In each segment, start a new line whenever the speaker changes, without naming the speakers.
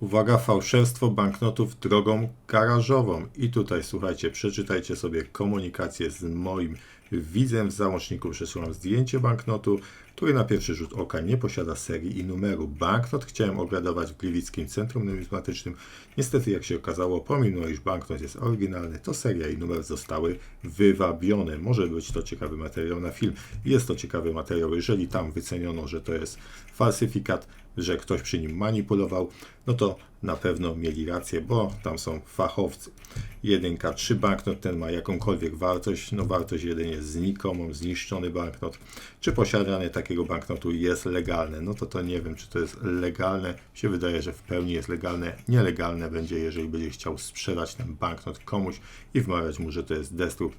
Uwaga, fałszerstwo banknotów drogą garażową. I tutaj słuchajcie, przeczytajcie sobie komunikację z moim widzem. W załączniku przesyłam zdjęcie banknotu, który na pierwszy rzut oka nie posiada serii i numeru. Banknot chciałem obradować w Gliwickim Centrum Numizmatycznym. Niestety, jak się okazało, pomimo iż banknot jest oryginalny, to seria i numer zostały wywabione. Może być to ciekawy materiał na film. Jest to ciekawy materiał, jeżeli tam wyceniono, że to jest falsyfikat, że ktoś przy nim manipulował, no to na pewno mieli rację, bo tam są fachowcy. Jedynka, czy banknot ten ma jakąkolwiek wartość? No wartość jedynie znikomą, zniszczony banknot. Czy posiadanie takiego banknotu jest legalne? No to to nie wiem, czy to jest legalne. Się wydaje, że w pełni jest legalne. Nielegalne będzie, jeżeli będzie chciał sprzedać ten banknot komuś i wmawiać mu, że to jest destrukt,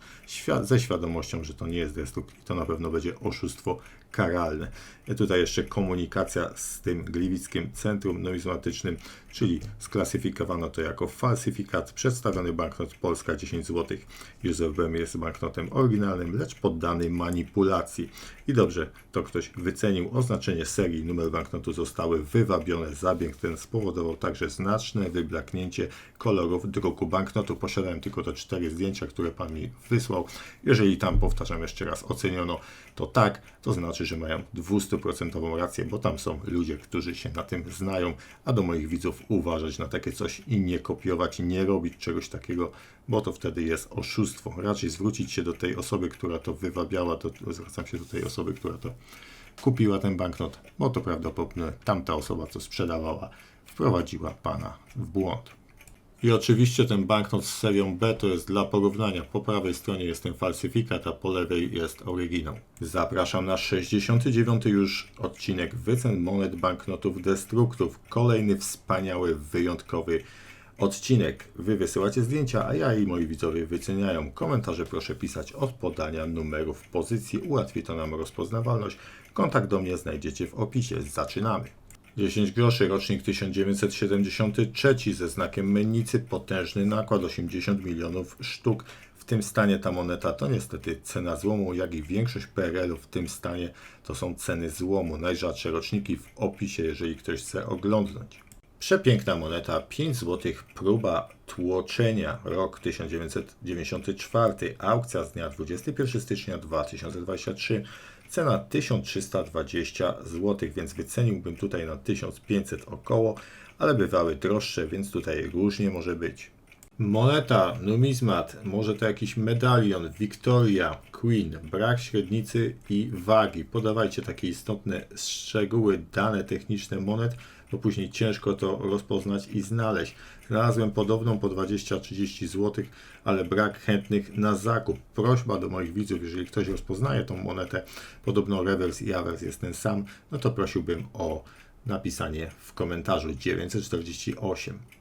ze świadomością, że to nie jest destrukt i to na pewno będzie oszustwo karalne. Tutaj jeszcze komunikacja z tym Gliwickim Centrum Numizmatycznym, czyli sklasyfikowano to jako falsyfikat. Przedstawiony banknot Polska 10 zł Józef Bem jest banknotem oryginalnym, lecz poddany manipulacji. I dobrze, to ktoś wycenił. Oznaczenie serii, numer banknotu zostały wywabione. Zabieg ten spowodował także znaczne wyblaknięcie kolorów druku banknotu. Posiadałem tylko te cztery zdjęcia, które pan mi wysłał. Jeżeli tam, powtarzam jeszcze raz, oceniono to tak, to znaczy, że mają 200% rację, bo tam są ludzie, którzy się na tym znają, a do moich widzów uważać na takie coś i nie kopiować, nie robić czegoś takiego, bo to wtedy jest oszustwo. Raczej zwrócić się do tej osoby, która to wywabiała, to zwracam się do tej osoby, która to kupiła ten banknot, bo to prawdopodobnie tamta osoba, co sprzedawała, wprowadziła pana w błąd. I oczywiście ten banknot z serią B to jest dla porównania. Po prawej stronie jest ten falsyfikat, a po lewej jest oryginał. Zapraszam na 69. już odcinek wycen monet banknotów destruktów. Kolejny wspaniały, wyjątkowy odcinek. Wy wysyłacie zdjęcia, a ja i moi widzowie wyceniają. Komentarze proszę pisać od podania numerów pozycji. Ułatwi to nam rozpoznawalność. Kontakt do mnie znajdziecie w opisie. Zaczynamy. 10 groszy, rocznik 1973 ze znakiem mennicy, potężny nakład 80 milionów sztuk. W tym stanie ta moneta to niestety cena złomu, jak i większość PRL-u w tym stanie to są ceny złomu. Najrzadsze roczniki w opisie, jeżeli ktoś chce oglądnąć. Przepiękna moneta, 5 zł, próba tłoczenia, rok 1994, aukcja z dnia 21 stycznia 2023, cena 1320 zł, więc wyceniłbym tutaj na 1500 około, ale bywały droższe, więc tutaj różnie może być. Moneta, numizmat, może to jakiś medalion, Victoria, Queen, brak średnicy i wagi. Podawajcie takie istotne szczegóły, dane techniczne monet, bo później ciężko to rozpoznać i znaleźć. Znalazłem podobną po 20-30 zł, ale brak chętnych na zakup. Prośba do moich widzów, jeżeli ktoś rozpoznaje tą monetę, podobno rewers i awers jest ten sam, no to prosiłbym o napisanie w komentarzu 948.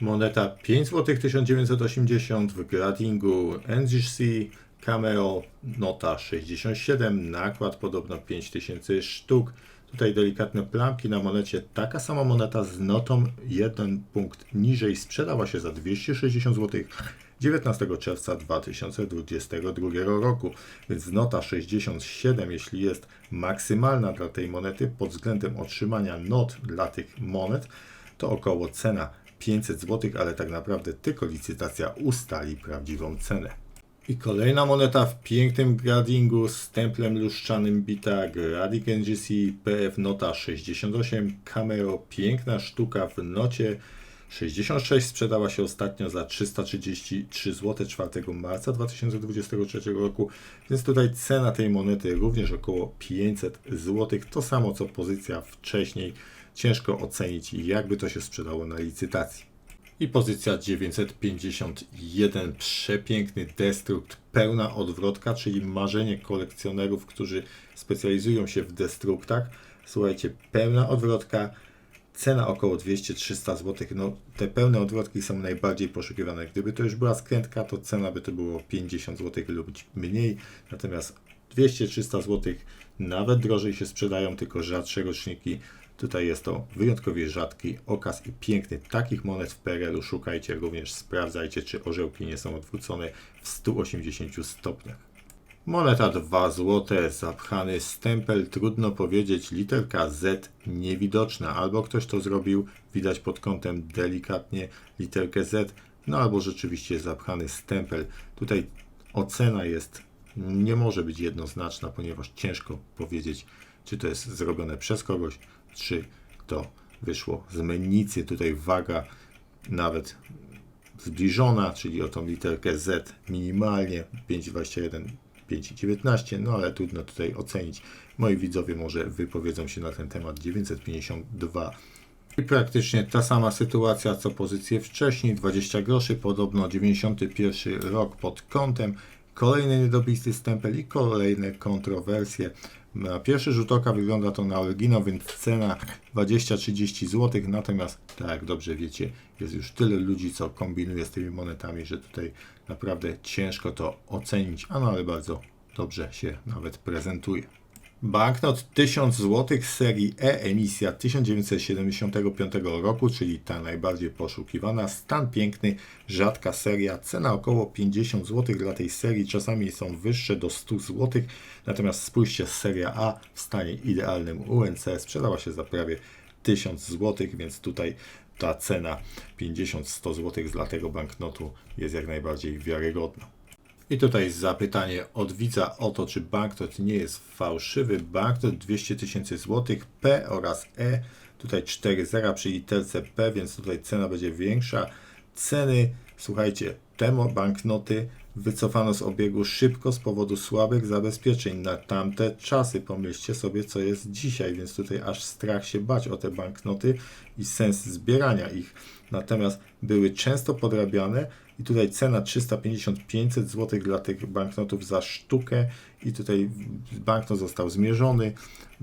Moneta 5 zł 1980 w gradingu NGC Cameo nota 67, nakład podobno 5000 sztuk. Tutaj delikatne plamki na monecie. Taka sama moneta z notą jeden punkt niżej sprzedała się za 260 zł 19 czerwca 2022 roku. Więc nota 67, jeśli jest maksymalna dla tej monety pod względem otrzymania not dla tych monet, to około cena 500 zł, ale tak naprawdę tylko licytacja ustali prawdziwą cenę. I kolejna moneta w pięknym gradingu z templem luszczanym bita Gradik NGC PF Nota 68 Cameo, piękna sztuka w nocie 66 sprzedała się ostatnio za 333 zł 4 marca 2023 roku, więc tutaj cena tej monety również około 500 zł, to samo co pozycja wcześniej. Ciężko ocenić jakby to się sprzedało na licytacji. I pozycja 951, przepiękny destrukt, pełna odwrotka, czyli marzenie kolekcjonerów, którzy specjalizują się w destruktach. Słuchajcie, pełna odwrotka, cena około 200-300 zł. No, te pełne odwrotki są najbardziej poszukiwane. Gdyby to już była skrętka, to cena by to było 50 zł lub mniej. Natomiast 200-300 zł nawet drożej się sprzedają, tylko rzadsze roczniki. Tutaj jest to wyjątkowo rzadki okaz i piękny. Takich monet w PRL-u szukajcie, również sprawdzajcie, czy orzełki nie są odwrócone w 180 stopniach. Moneta 2 złote, zapchany stempel, trudno powiedzieć, literka Z niewidoczna. Albo ktoś to zrobił, widać pod kątem delikatnie literkę Z, no albo rzeczywiście zapchany stempel. Tutaj ocena jest, nie może być jednoznaczna, ponieważ ciężko powiedzieć, czy to jest zrobione przez kogoś, czy to wyszło z mennicy. Tutaj waga nawet zbliżona, czyli o tą literkę Z minimalnie 5,21, 5,19, no ale trudno tutaj ocenić. Moi widzowie może wypowiedzą się na ten temat 952. I praktycznie ta sama sytuacja co pozycję wcześniej, 20 groszy, podobno 91 rok pod kątem, kolejny niedobisty stempel i kolejne kontrowersje. Na pierwszy rzut oka wygląda to na oryginał, więc cena 20-30 zł, natomiast tak jak dobrze wiecie, jest już tyle ludzi, co kombinuje z tymi monetami, że tutaj naprawdę ciężko to ocenić, a no ale bardzo dobrze się nawet prezentuje. Banknot 1000 zł serii E, emisja 1975 roku, czyli ta najbardziej poszukiwana. Stan piękny, rzadka seria, cena około 50 zł dla tej serii, czasami są wyższe do 100 zł. Natomiast spójrzcie, seria A w stanie idealnym UNC sprzedała się za prawie 1000 zł, więc tutaj ta cena 50-100 zł dla tego banknotu jest jak najbardziej wiarygodna. I tutaj zapytanie od widza o to, czy banknot nie jest fałszywy. Banknot 200 tysięcy złotych P oraz E. Tutaj 4 zera przy literce P, więc tutaj cena będzie większa. Ceny, słuchajcie, te banknoty wycofano z obiegu szybko z powodu słabych zabezpieczeń na tamte czasy. Pomyślcie sobie, co jest dzisiaj, więc tutaj aż strach się bać o te banknoty i sens zbierania ich. Natomiast były często podrabiane i tutaj cena 350-500 zł dla tych banknotów za sztukę i tutaj banknot został zmierzony.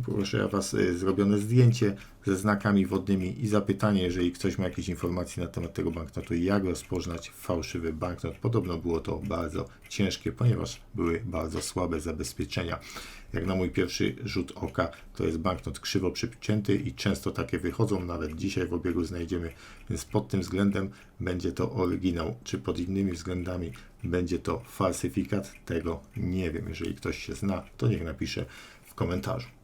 Proszę Was, y, zrobione zdjęcie ze znakami wodnymi i zapytanie, jeżeli ktoś ma jakieś informacje na temat tego banknotu, jak rozpoznać fałszywy banknot. Podobno było to bardzo ciężkie, ponieważ były bardzo słabe zabezpieczenia. Jak na mój pierwszy rzut oka, to jest banknot krzywo przycięty i często takie wychodzą, nawet dzisiaj w obiegu znajdziemy, więc pod tym względem będzie to oryginał, czy pod innymi względami będzie to falsyfikat, tego nie wiem. Jeżeli ktoś się zna, to niech napisze w komentarzu.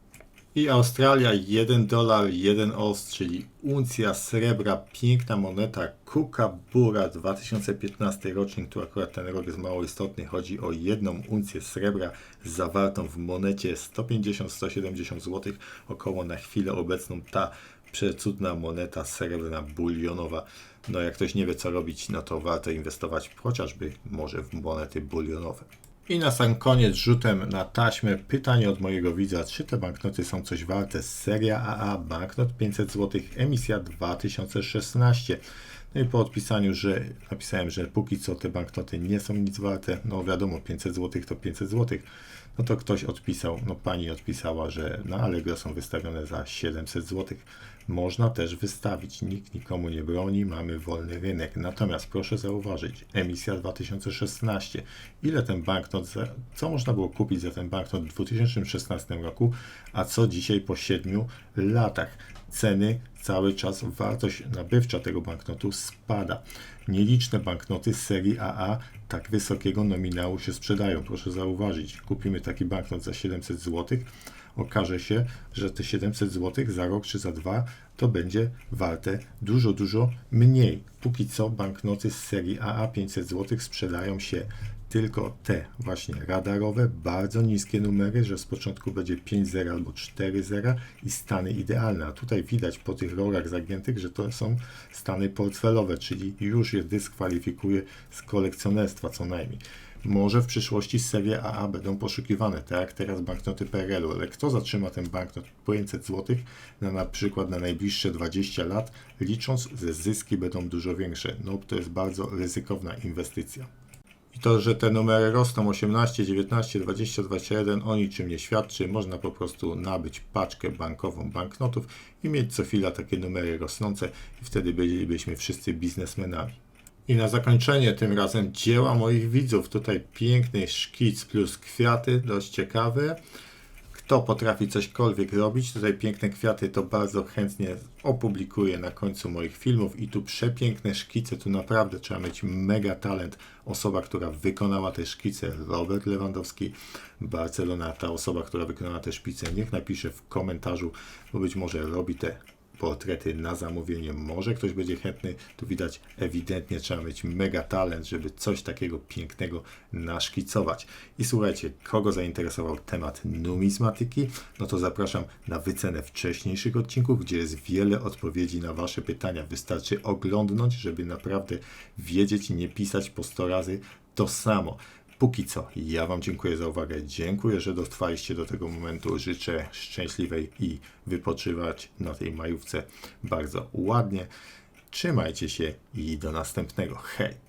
I Australia 1 dolar 1 oz, czyli uncja srebra, piękna moneta Kukabura 2015 rocznik, tu akurat ten rok jest mało istotny, chodzi o jedną uncję srebra zawartą w monecie 150-170 zł, około na chwilę obecną ta przecudna moneta srebrna bulionowa. No jak ktoś nie wie co robić, no to warto inwestować chociażby może w monety bulionowe. I na sam koniec rzutem na taśmę pytanie od mojego widza, czy te banknoty są coś warte? Seria AA, banknot 500 zł, emisja 2016. No i po odpisaniu, że napisałem, że póki co te banknoty nie są nic warte, no wiadomo, 500 zł to 500 zł, no to ktoś odpisał, no pani odpisała, że na Allegro są wystawione za 700 zł. Można też wystawić, nikt nikomu nie broni, mamy wolny rynek. Natomiast proszę zauważyć, emisja 2016, ile ten banknot, za, co można było kupić za ten banknot w 2016 roku, a co dzisiaj po 7 latach. Ceny cały czas, wartość nabywcza tego banknotu spada. Nieliczne banknoty z serii AA tak wysokiego nominału się sprzedają. Proszę zauważyć, kupimy taki banknot za 700 zł, okaże się, że te 700 zł za rok czy za dwa to będzie warte dużo, dużo mniej. Póki co banknoty z serii AA 500 zł sprzedają się tylko te właśnie radarowe, bardzo niskie numery, że z początku będzie 5.0 albo 4.0 i stany idealne. A tutaj widać po tych rogach zagiętych, że to są stany portfelowe, czyli już je dyskwalifikuje z kolekcjonerstwa co najmniej. Może w przyszłości serie AA będą poszukiwane, tak jak teraz banknoty PRL-u, ale kto zatrzyma ten banknot 500 zł na, na przykład na najbliższe 20 lat, licząc, że zyski będą dużo większe? No to jest bardzo ryzykowna inwestycja. I to, że te numery rosną 18, 19, 20, 21, o niczym nie świadczy. Można po prostu nabyć paczkę bankową banknotów i mieć co chwila takie numery rosnące i wtedy bylibyśmy wszyscy biznesmenami. I na zakończenie tym razem dzieła moich widzów. Tutaj piękny szkic plus kwiaty, dość ciekawy. Kto potrafi cośkolwiek robić. Tutaj piękne kwiaty to bardzo chętnie opublikuję na końcu moich filmów i tu przepiękne szkice, tu naprawdę trzeba mieć mega talent. Osoba, która wykonała te szkice, Robert Lewandowski, Barcelona, ta osoba, która wykonała te szkice, niech napisze w komentarzu, bo być może robi te portrety na zamówienie. Może ktoś będzie chętny. Tu widać ewidentnie trzeba mieć mega talent, żeby coś takiego pięknego naszkicować. I słuchajcie, kogo zainteresował temat numizmatyki, no to zapraszam na wycenę wcześniejszych odcinków, gdzie jest wiele odpowiedzi na Wasze pytania. Wystarczy oglądnąć, żeby naprawdę wiedzieć, nie pisać po 100 razy to samo. Póki co, ja Wam dziękuję za uwagę. Dziękuję, że dotrwaliście do tego momentu. Życzę szczęśliwej i wypoczywać na tej majówce bardzo ładnie. Trzymajcie się i do następnego. Hej!